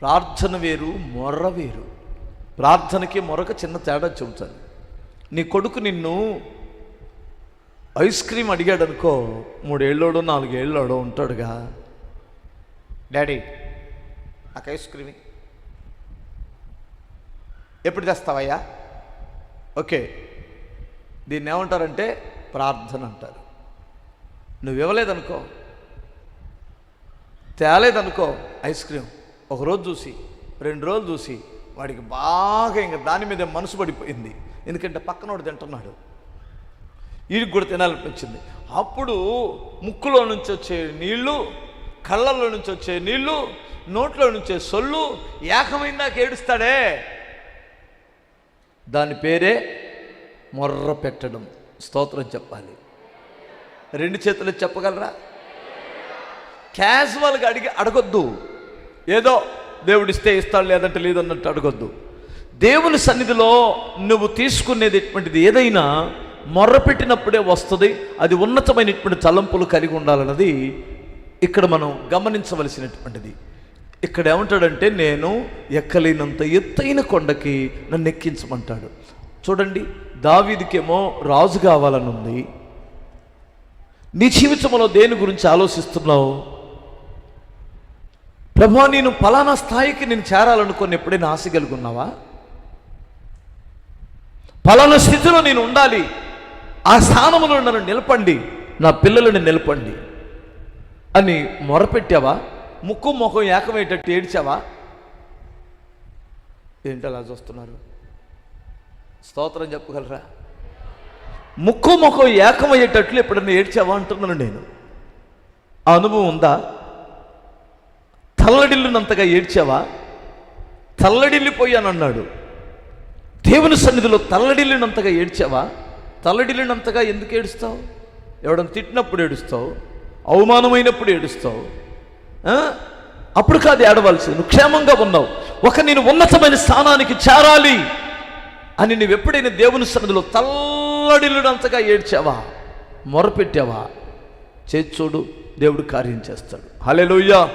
ప్రార్థన వేరు మొర్ర వేరు. ప్రార్థనకి మొరక చిన్న తేడా చెబుతాను నీ కొడుకు నిన్ను ఐస్ క్రీమ్ అడిగాడు అనుకో మూడేళ్ళోడో నాలుగేళ్ళోడో ఉంటాడుగా. డాడీ నాకు ఐస్ క్రీమ్. ఇయ్యి." ఎప్పుడు తెస్తావయ్యా? ఓకే. దీన్ని ఏమంటారంటే ప్రార్థన అంటారు. నువ్వు ఇవ్వలేదనుకో తేలేదనుకో ఐస్ క్రీమ్. ఒక రోజు చూసి రెండు రోజులు చూసి వాడికి బాగా ఇంకా దాని మీద మనసు పడిపోయింది. ఎందుకంటే పక్కనోడు తింటున్నాడు. వీడికి కూడా తినాలనిపించింది. అప్పుడు ముక్కులో నుంచి వచ్చే నీళ్ళు కళ్ళల్లో నుంచి వచ్చే నీళ్ళు నోట్లో నుంచి సొల్లు ఏకమైందాక ఏడుస్తాడే. దాని పేరే మొర్ర పెట్టడం. స్తోత్రం చెప్పాలి. రెండు చేతులు చెప్పగలరా? క్యాజువల్గా అడిగి అడగొద్దు. ఏదో దేవుడిస్తే ఇస్తాడు లేదంటే లేదన్నట్టు అడగొద్దు. దేవుని సన్నిధిలో నువ్వు తీసుకునేది ఎటువంటిది? ఏదైనా మొర్రపెట్టినప్పుడే వస్తుంది అది ఉన్నతమైనటువంటి తలంపులు కలిగి ఉండాలన్నది ఇక్కడ మనం గమనించవలసినటువంటిది. ఇక్కడ ఏమంటాడంటే నేను ఎక్కలేనంత ఎత్తైన కొండకి నన్ను ఎక్కించమంటాడు. చూడండి దావీదికేమో రాజు కావాలని ఉంది నీ జీవితంలో దేని గురించి ఆలోచిస్తున్నావు? ప్రభా నేను ఫలానా స్థాయికి నేను చేరాలనుకుని ఎప్పుడైనా ఆశ కలుగున్నావా? ఫలానా స్థితిలో నేను ఉండాలి. ఆ స్థానంలో నన్ను నిలపండి. నా పిల్లలని నిలపండి. అని మొరపెట్టావా? ముక్కు ముఖం ఏకమయ్యేటట్టు ఏడ్చావా? ఏంటి అలా చూస్తున్నారు? స్తోత్రం చెప్పగలరా? ముక్కు ముఖం ఏకమయ్యేటట్లు ఎప్పుడన్నా ఏడ్చావా అంటున్నాను నేను. ఆ అనుభవం ఉందా? తల్లడిల్లునంతగా ఏడ్చావా? తల్లడిల్లిపోయానన్నాడు. దేవుని సన్నిధిలో తల్లడిల్లినంతగా ఏడ్చావా? తల్లడిల్లినంతగా ఎందుకు ఏడుస్తావు? ఎవడని తిట్టినప్పుడు ఏడుస్తావు? అవమానమైనప్పుడు ఏడుస్తావు? అప్పుడు కాదు ఏడవలసి నువ్వు క్షేమంగా ఉన్నావు. ఒక నేను ఉన్నతమైన స్థానానికి చేరాలి అని నువ్వు ఎప్పుడైనా దేవుని సన్నిధిలో తల్లడిల్లునంతగా ఏడ్చావా? మొరపెట్టావా? చేసి చూడు దేవుడు కార్యం చేస్తాడు. హలెలుయ్యా